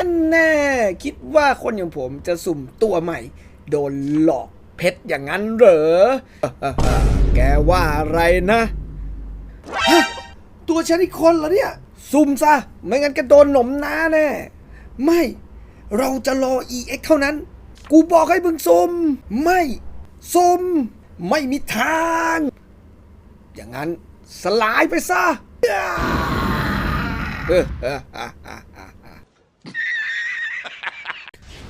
ท่านแน่คิดว่าคนอย่างผมจะสุ่มตัวใหม่ โดนหลอกเพชรอย่างนั้นเหรอ แกว่าอะไรนะฮะตัวฉันอีกคนเหรอเนี่ย สุ่มซะ ไม่งั้นแกโดนหนมน้าแน่ ไม่ เราจะรอ EX เท่านั้น กูบอกให้มึงซุ่มไม่ซุ่มไม่มีทาง อย่างนั้นสลายไปซะเออเอออะอะอะอะ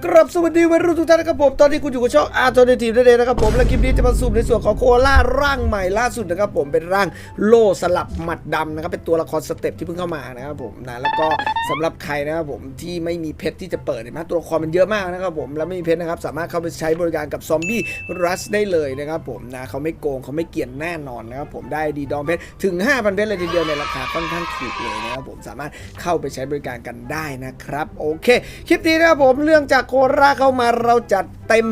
กรับสวัสดีวัยรุ่นทุกท่านนะครับผมตอนนี้คุณอยู่กับช่องอาร์ตเดทีฟนั่นเองนะครับผมและคลิปนี้จะมาสูมในส่วนของโคล่าร่างใหม่ล่าสุดนะครับผมเป็นร่างโลสลับหมัดดำนะครับเป็นตัวละครสเต็ปที่เพิ่งเข้ามานะครับผมนะแล้วก็สำหรับใครนะครับผมที่ไม่มีเพชรที่จะเปิดเห็นไหมตัวละครมันเยอะมากนะครับผมแล้วไม่มีเพชรนะครับสามารถเข้าไปใช้บริการกับซอมบี้รัสได้เลยนะครับผมนะเขาไม่โกงเขาไม่เกี่ยนแน่นอนนะครับผมได้ดีดอมเพชรถึง 5,000เพชรเลยทีเดียวในราคาค่อนข้างถูกเลยนะครับผมสามารถเข้าไปใช้บริการกันได้นะครับโอเค คลิปนี้นะครับผมเรื่องจากโคราเข้ามาเราจัดเต็ม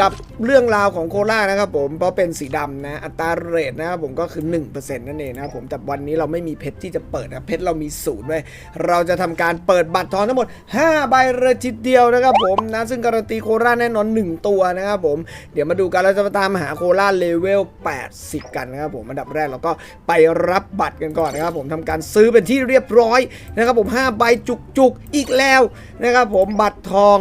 กับเรื่องราวของโครานะครับผมเพราะเป็นสีดำนะอัตราเรทนะครับผมก็คือ 1%นั่นเองนะครับผมแต่วันนี้เราไม่มีเพชรที่จะเปิดนะเพชรเรามีศูนย์ไว้เราจะทำการเปิดบัตรทองทั้งหมด 5 ใบเลยทีเดียวนะครับผมนะซึ่งการันตีโคราแน่นอน 1 ตัวนะครับผมเดี๋ยวมาดูกันเราจะมาตามหาโคราเลเวล 80 กันนะครับผมอันดับแรกเราก็ไปรับบัตรกันก่อนนะครับผมทำการซื้อเป็นที่เรียบร้อยนะครับผม5ใบจุกๆอีกแล้วนะครับผมบัตรทอง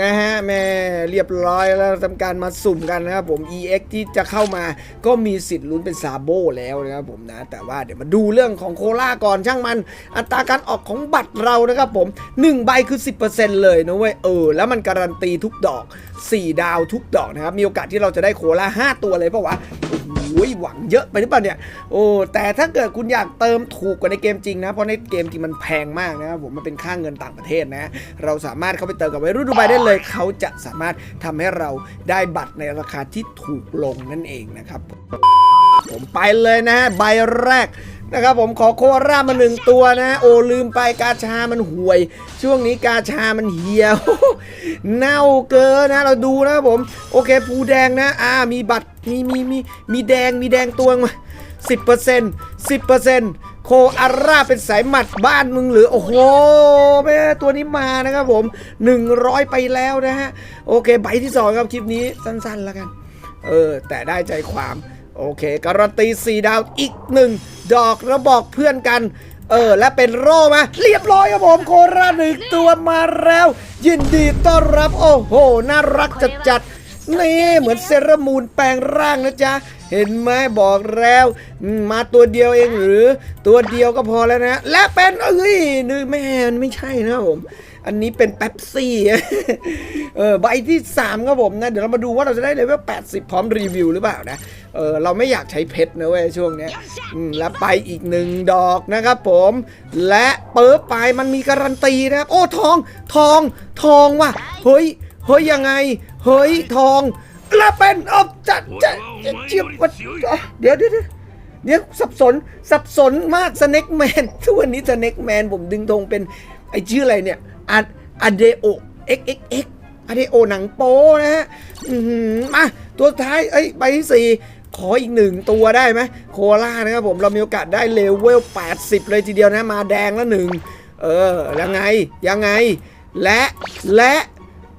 นะฮะแม่เรียบร้อยแล้วทำการมาสุ่มกันนะครับผม EX ที่จะเข้ามาก็มีสิทธิ์ลุ้นเป็นซาโบแล้วนะครับผมนะ แต่ว่าเดี๋ยวมาดูเรื่องของโคล่าก่อนช่างมัน อัตราการออกของบัตรเรานะครับผม 1 ใบคือ 10%เลยนะเว้ยเออ แล้วมันการันตีทุกดอก 4 ดาวทุกดอกนะครับ มีโอกาสที่เราจะได้โคล่า5 ตัวเลยเพราะว่า หหวังเยอะไปหรือเปล่าเนี่ย โอ้ แต่ถ้าเกิดคุณอยากเติมถูกกว่าในเกมจริงนะ เพราะในเกมจริงมันแพงมากนะครับผม มันเป็นค่าเงินต่างประเทศนะ เราสามารถเข้าไปเติมกับวัยรุ่นดูไบได้เลย เขาจะสามารถทำให้เราได้บัตรในราคาที่ถูกลงนั่นเองนะครับ ผมไปเลยนะฮะใบแรกนะครับผมขอโครามาหนึ่งตัวนะโอ้ลืมไปกาชามันห่วย ช่วงนี้กาชามันเหี่ยว เน่าเกินนะเราดูนะครับผม โอเคภูแดงนะอ่ามีบัตรมีมีมีมีแดงมีแดงตัวมาสิบเปอร์เซ็นต์สิบเปอร์เซ็นต์โคอาร่าเป็นสายหมัดบ้านมึงหรือ โอ้โหแม่ตัวนี้มานะครับผม100ไปแล้วนะฮะ โอเคใบที่สองครับคลิปนี้สั้นๆแล้วกัน เออ แต่ได้ใจความ โอเค การันตี 4 ดาวอีกหนึ่งดอกแล้วบอกเพื่อนกัน เออ และเป็นโร่มา เรียบร้อยครับผมโคราหนึ่งตัวมาแล้ว ยินดีต้อนรับ โอ้โห น่ารักจัดจัดนี่เหมือนเซรามูนแปลงร่างนะจ๊ะ เห็นไหมบอกแล้ว มาตัวเดียวเองหรือตัวเดียวก็พอแล้วนะ และเป็นเอ้ยนึกแม่มันไม่ใช่นะผม อันนี้เป็นเป๊ปซี่เออใบที่ 3 ครับผมนะ เดี๋ยวเรามาดูว่าเราจะได้เลเวล80 พร้อมรีวิวหรือเปล่านะเออเราไม่อยากใช้เพชรนะเว้ยช่วงเนี้ยแล้วไปอีกหนึ่งดอกนะครับผม และเปิดไปมันมีการันตีนะครับโอ้ทองทองทองว่ะเฮ้ยเฮ้ยยังไง เฮ้ยทอง แล้วเป็นออบจัดจะจะเจียบวัดเดี๋ยวเดี๋ยวเดี๋ยวเดี๋ยวสับสนสับสนมากสเน็กแมนทุกวันนี้สเน็กแมนผมดึงธงเป็นไอชื่ออะไรเนี่ยอะอะเดโอ XXX อะเออเดโอหนังโป้นะฮะมาตัวท้ายเอ้ยใบที่สี่ขออีกหนึ่งตัวได้ไหมโคล่านะครับผมเรามีโอกาสได้เลเวล 80 เลยทีเดียวนะมาแดงแล้วหนึ่งเออยังไงยังไง และและ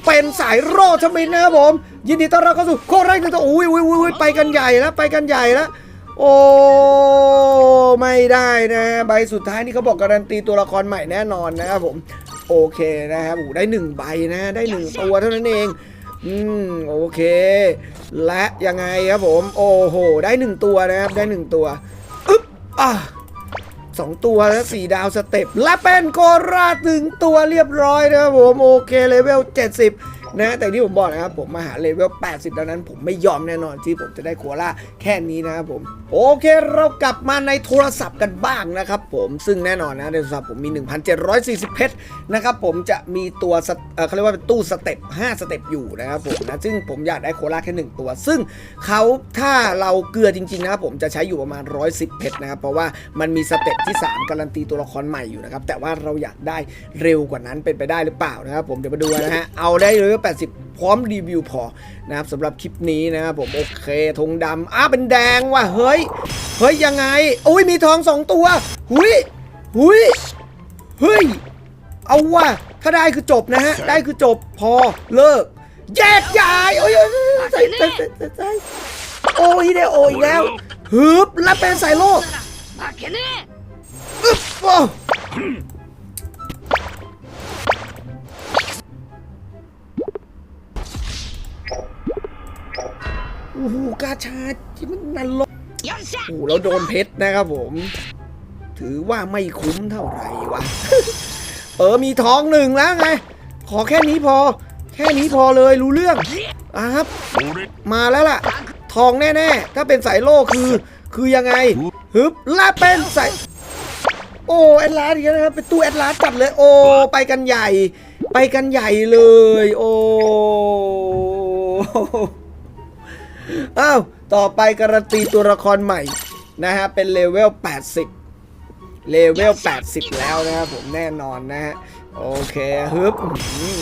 เป็นสายโรดทำไมนะครับผม ยินดีต้อนรับเข้าสู่โคราชหนึ่งตัวอุ้ยอุ้ยอุ้ยไปกันใหญ่แล้วไปกันใหญ่แล้วโอ้ไม่ได้นะใบสุดท้ายนี่เขาบอกการันตีตัวละครใหม่แน่นอนนะครับผมโอเคนะครับโอ้ได้หนึ่งใบนะได้หนึ่งตัวเท่านั้นเองอืมโอเค และยังไงครับผม โอ้โห ได้หนึ่งตัวนะครับ ได้หนึ่งตัวอึ๊บอะ สองตัวแล้วสี่ดาวสเต็ปและเป็นโคราชถึงตัวเรียบร้อยนะครับผมโอเคเลเวล70 นะแต่ที่ผมบอกนะครับผมมาหาเลเวล 80ดังนั้น ผมไม่ยอมแน่นอนที่ผมจะได้โคราแค่นี้นะครับผม โอเคเรากลับมาในโทรศัพท์กันบ้างนะครับผมซึ่งแน่นอนนะในโทรศัพท์ผมมี 1,740 เพชรนะครับผมจะมีตัวเขาเรียกว่าเป็นตู้สเต็ป5สเต็ปอยู่นะครับผมนะซึ่งผมอยากได้โคราแค่ 1 ตัว ซึ่งเขาถ้าเราเกลือจริงๆนะครับผมจะใช้อยู่ประมาณ 110 เพชรนะครับเพราะว่ามันมีสเต็ปที่ 3 การันตีตัวละครใหม่อยู่นะครับแต่ว่าเราอยากได้เร็วกว่านั้นเป็นไปได้หรือเปล่านะครับผมเดี๋ยวมาดูนะฮะเอาได้เลยอ 80 พร้อมรีวิวพอนะครับสำหรับคลิปนี้นะครับผมโอเคธงดำอ้าเป็นแดงว่ะเฮ้ย เฮ้ย ยังไงอุ้ยมีทองสองตัว หุยหุยเฮ้ย เอาว่ะถ้าได้คือจบนะฮะ ได้คือจบพอเลิก แยกย้าย โอ้ยใส่โอ้ยเดโออีกแล้วฮึบแล้วเป็นสายโลอึ๊บโอ้กาชาที่มันนั่นลกโอ้เราโดนเพชรนะครับผม ถือว่าไม่คุ้มเท่าไหร่วะ เออมีท้องหนึ่งแล้วไง ขอแค่นี้พอ แค่นี้พอเลยรู้เรื่องอะครับ มาแล้วล่ะ ทองแน่ๆ ถ้าเป็นสายโลคือ คือยังไงฮึบลาเป็นสายโอ้แอดลาสอีกแล้วนะครับเป็นตู้แอดลาสจัดเลย โอ้ไปกันใหญ่ ไปกันใหญ่เลย โอ้ อ้าวต่อไปการันตีตัวละครใหม่นะฮะเป็นเลเวล 80 เลเวล 80 แล้วนะครับผมแน่นอนนะฮะโอเคฮึบ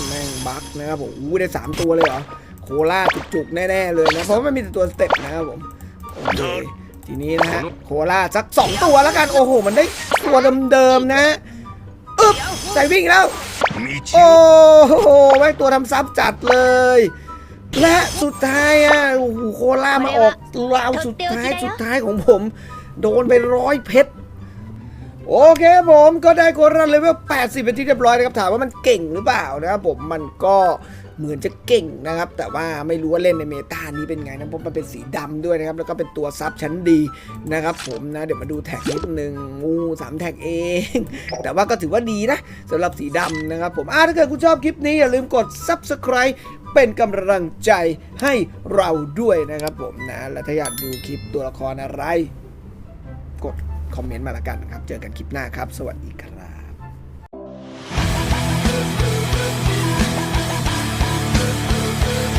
แม่งบักนะครับผมอู้ได้ 3 ตัวเลยเหรอ โคล่าจุกๆ แน่ ๆ เลยนะ เพราะมันมีแต่ตัวสเต็ปนะครับผมโอเคทีนี้นะฮะโคล่าสัก 2 ตัวแล้วกัน โอ้โห มันได้ตัวเดิมๆนะฮะอึ๊บใส่วิ่งแล้ว โอ้โหแม่งตัวทำซับจัดเลย และสุดท้ายอะโอ้โหโคล่ามาออกราวสุดท้ายสุดท้ายของผม โดนไปร้อยเพชรโอเคผมก็ได้โคราเลเวล80 เป็นที่เรียบร้อยนะครับถามว่ามันเก่งหรือเปล่านะครับผมมันก็เหมือนจะเก่งนะครับ แต่ว่าไม่รู้ว่าเล่นในเมตานี้เป็นไงนะเพราะมันเป็นสีดำด้วยนะครับ แล้วก็เป็นตัวซับชั้นดีนะครับผมนะ เดี๋ยวมาดูแท็กนิดนึงงูสามแท็กเอง แต่ว่าก็ถือว่าดีนะสำหรับสีดำนะครับผมอ่าถ้าเกิดคุณชอบคลิปนี้อย่าลืมกด subscribe เป็นกำลังใจให้เราด้วยนะครับผมนะและถ้าอยากดูคลิปตัวละครอะไร กดคอมเมนต์มาละกันครับ เจอกันคลิปหน้าครับ สวัสดีครับ